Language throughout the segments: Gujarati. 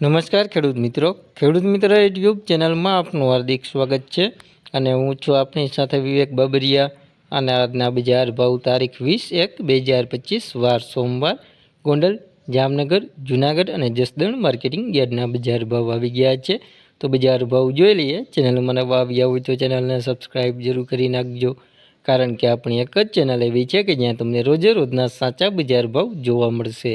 નમસ્કાર ખેડૂત મિત્રો. ખેડૂત મિત્ર યુટ્યુબ ચેનલમાં આપનું હાર્દિક સ્વાગત છે અને હું છું આપની સાથે વિવેક બાબરિયા અને આજના બજાર ભાવ તારીખ વીસ એક બે હજાર પચીસ, વાર સોમવાર, ગોંડલ, જામનગર, જુનાગઢ અને જસદણ માર્કેટિંગ યાર્ડના બજાર ભાવ આવી ગયા છે. તો બજાર ભાવ જોઈ લઈએ. ચેનલમાં મને આવ્યા હોય તો ચેનલને સબસ્ક્રાઈબ જરૂર કરી નાખજો. કારણ કે આપણી એક જ ચેનલ એવી છે કે જ્યાં તમને રોજે રોજના સાચા બજાર ભાવ જોવા મળશે.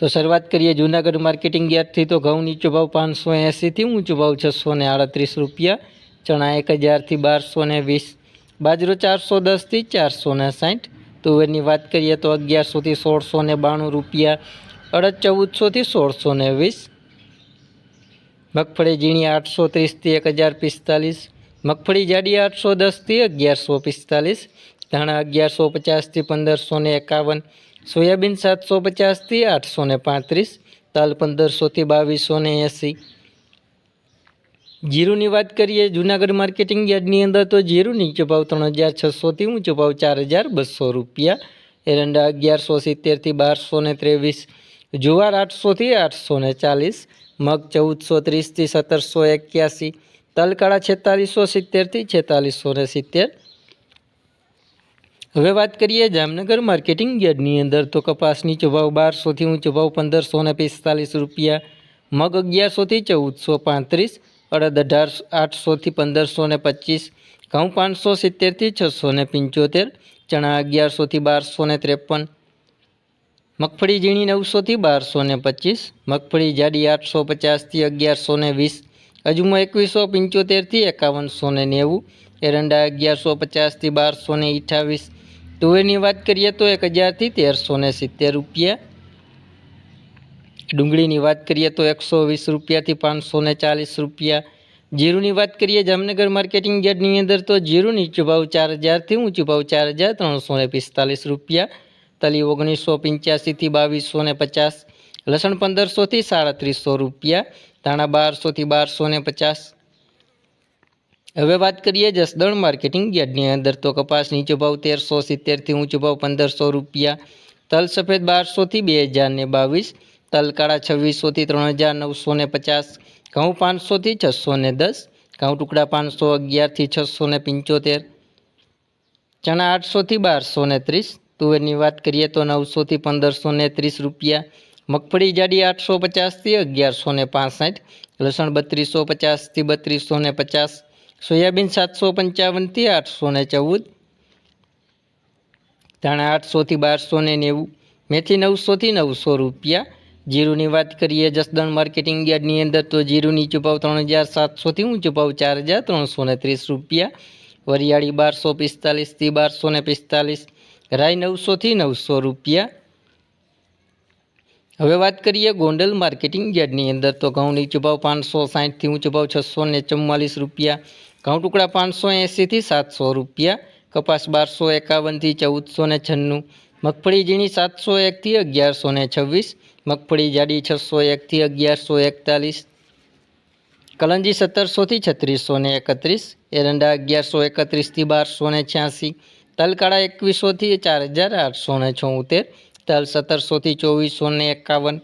તો શરૂઆત કરીએ જૂનાગઢ માર્કેટિંગ યાર્ડથી. તો ઘઉં નીચો ભાવ પાંચસો એંસીથી ઊંચો ભાવ છસો ને આડત્રીસ રૂપિયા, ચણા એક હજારથી બારસો ને વીસ, બાજરો ચારસો દસથી ચારસો ને સાઠ. તુવેરની વાત કરીએ તો અગિયારસોથી સોળસો ને બાણું રૂપિયા, અડદ ચૌદસોથી સોળસો ને વીસ, મગફળી ઝીણી આઠસો ત્રીસથી એક હજાર પિસ્તાલીસ, મગફળી જાડી આઠસો દસથી અગિયારસો પિસ્તાલીસ, ધાણા અગિયારસો પચાસથી પંદરસો ને એકાવન સોયાબીન સાતસો પચાસથી આઠસો ને પાંત્રીસ તલ પંદરસોથી બાવીસો ને એંસી. જીરુની વાત કરીએ, જુનાગઢ માર્કેટિંગ યાર્ડની અંદર તો જીરું નીચો ભાવ ત્રણ હજાર છસોથી ઊંચો ભાવ ચાર હજાર બસો રૂપિયા. એરંડા અગિયારસો સિત્તેરથી બારસો ને ત્રેવીસ, જુવાર આઠસોથી આઠસો ને ચાલીસ, મગ ચૌદસો ત્રીસથી સત્તરસો એક્યાસી, તલકાળા છેતાલીસો સિત્તેરથી છેતાલીસો ને સિત્તેર હવે વાત કરીએ જામનગર માર્કેટિંગ યાર્ડની અંદર, તો કપાસની ચભાવ બારસોથી ઊંચો ભાવ પંદરસો ને પિસ્તાલીસ રૂપિયા, મગ અગિયારસોથી ચૌદસો પાંત્રીસ, અડદ અઢાર આઠસોથી પંદરસો ને પચીસ, ઘઉં પાંચસો સિત્તેરથી છસો ને પંચોતેર, ચણા અગિયારસોથી બારસો ને ત્રેપન, મગફળી ઝીણી નવસોથી બારસો ને પચીસ, મગફળી જાડી આઠસો પચાસથી અગિયારસો ને વીસ, અજમો એકવીસો પંચોતેરથી એકાવનસો ને નેવું, એરંડા અગિયારસો પચાસથી બારસો ને અઠ્ઠાવીસ તુવેરની વાત કરીએ તો એક હજારથી તેરસો ને સિત્તેર રૂપિયા. ડુંગળીની વાત કરીએ તો એકસો વીસ રૂપિયાથી પાંચસો ને ચાલીસ રૂપિયા. જીરુની વાત કરીએ જામનગર માર્કેટિંગ યાર્ડની અંદર તો જીરું નીચો ભાવ ચાર હજારથી ઊંચો ભાવ ચાર હજાર ત્રણસો ને પિસ્તાલીસ રૂપિયા. તલી ઓગણીસો પંચ્યાસીથી બાવીસો ને પચાસ. લસણ પંદરસોથી સાડત્રીસો રૂપિયા. ધાણા બારસોથી બારસો ને પચાસ. હવે વાત કરીએ જસદણ માર્કેટિંગ યાર્ડની અંદર. તો કપાસ નીચો ભાવ તેરસો સિત્તેરથી ઊંચો ભાવ પંદરસો રૂપિયા. તલ સફેદ બારસોથી બે હજાર ને બાવીસ. તલ કાળા છવ્વીસોથી ત્રણ હજાર નવસો ને પચાસ. ઘઉં પાંચસોથી છસો ને દસ. ઘઉં ટુકડા પાંચસો અગિયારથી છસો ને પંચોતેર. ચણા આઠસોથી બારસો ને ત્રીસ. તુવેરની વાત કરીએ તો નવસોથી પંદરસો ને ત્રીસ રૂપિયા. મગફળી જાડી આઠસો પચાસથી અગિયારસો ને પાસઠ. લસણ બત્રીસો પચાસથી બત્રીસો ને પચાસ. સોયાબીન સાતસો પંચાવનથી આઠસો ને ચૌદ, ધાણા આઠસોથી બારસો ને નેવું, મેથી નવસોથી નવસો રૂપિયા. જીરુની વાત કરીએ જસદણ માર્કેટિંગ યાર્ડની અંદર, તો જીરુની ચૂપાવ ત્રણ હજાર સાતસોથી હું ભાવ ચાર હજાર ત્રણસો ને ત્રીસ રૂપિયા. વરિયાળી બારસો પિસ્તાલીસથી બારસો ને પિસ્તાલીસ, રાઈ નવસોથી નવસો રૂપિયા. હવે વાત કરીએ ગોંડલ માર્કેટિંગ યાર્ડની અંદર. તો ઘઉં નીચો ભાવ પાંચસો સાઠથી ઊંચો છસો ને ચુમ્માલીસ રૂપિયા. ઘઉં ટુકડા પાંચસો એંસીથી સાતસો રૂપિયા. કપાસ બારસો એકાવનથી ચૌદસો ને છન્નું. મગફળી ઝીણી સાતસો એકથી અગિયારસો ને છવ્વીસ. મગફળી જાડી છસો એકથી અગિયારસો એકતાલીસ. કલંજી સત્તરસોથી છત્રીસો ને એકત્રીસ. એરંડા અગિયારસો એકત્રીસથી બારસો ને છ્યાસી. તલકાળા એકવીસોથી ચાર હજાર આઠસો ને છોતેર. તલ સત્તરસોથી ચોવીસો ને એકાવન.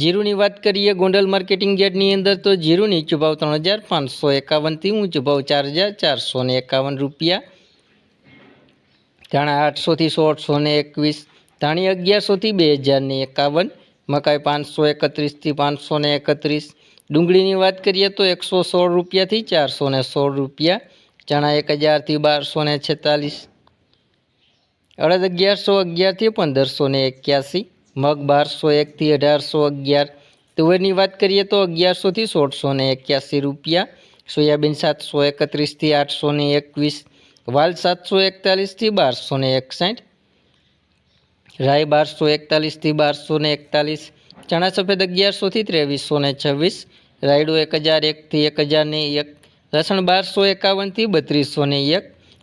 જીરુની વાત કરીએ ગોંડલ માર્કેટિંગ યાર્ડની અંદર તો જીરુની નીચો ભાવ ત્રણ હજાર પાંચસો એકાવનથી ઊંચો ભાવ ચાર હજાર ચારસો ને એકાવન રૂપિયા. ધાણા આઠસોથી સોળસો ને એકવીસ. ધાણી અગિયારસોથી બે હજારને એકાવન. મકાઈ પાંચસો એકત્રીસથી પાંચસો ને એકત્રીસ. ડુંગળીની વાત કરીએ તો એકસો સોળ રૂપિયાથી ચારસો ને સોળ રૂપિયા. ચણા એક હજારથી બારસો ને છેતાલીસ. અડદ અગિયારસો અગિયારથી પંદરસો ને એક્યાસી. મગ બારસો એકથી અઢારસો અગિયાર. તુવેરની વાત કરીએ તો અગિયારસોથી સોળસો ને એક્યાસી રૂપિયા. સોયાબીન સાતસો એકત્રીસથી આઠસો ને એકવીસ. વાલ સાતસો એકતાલીસથી બારસો ને એકસાઠ. રાય બારસો એકતાલીસથી બારસો ને એકતાલીસ. ચણા સફેદ અગિયારસોથી ત્રેવીસો ને છવ્વીસ. રાયડો એક હજાર એકથી એક હજાર ને એક. લસણ બારસો એકાવનથી બત્રીસો ને એક.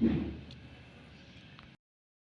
Thank you.